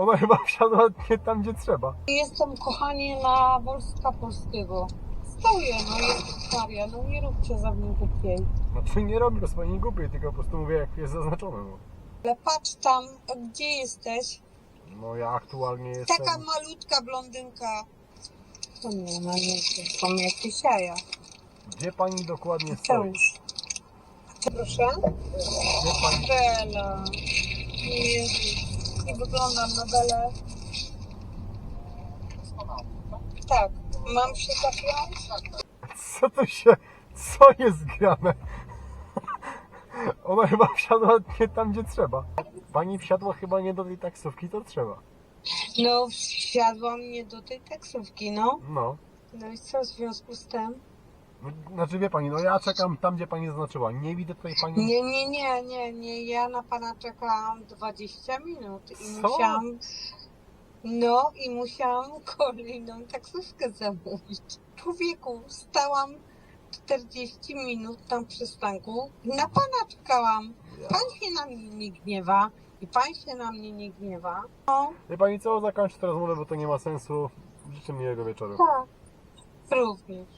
Ona chyba wsiadła nie tam, gdzie trzeba. Jestem, kochanie, na Wolska Polskiego. Stoję, no jest Maria, no nie róbcie za mnie głupiej. Znaczy nie robię z pani głupiej, tylko po prostu mówię, jak jest zaznaczone. No, Ale patrz tam, gdzie jesteś? no ja aktualnie jestem... Taka malutka blondynka. To nie, no nie, to są jakieś jaja. Gdzie pani dokładnie stoi? Proszę? Gdzie pani... Bela. Wyglądam na Belę. Tak. Mam się zapiąć? Co to się... Co jest grane? Ona chyba wsiadła nie tam, gdzie trzeba. Pani wsiadła chyba nie do tej taksówki, to trzeba. No, wsiadłam nie do tej taksówki, no. No. No i co w związku z tym? Znaczy wie pani, no ja czekam tam, gdzie pani zaznaczyła. Nie widzę tutaj pani... Nie, nie, nie, nie, nie. Ja na pana czekałam 20 minut i Co? musiałam. No i musiałam kolejną taksówkę zamówić. Człowieku, stałam 40 minut na przystanku i na pana czekałam. Pan się na mnie nie gniewa i pan się na mnie nie gniewa. No, Wie pani co, zakończę tę rozmowę, bo to nie ma sensu. Życzę miłego wieczoru. tak. Również.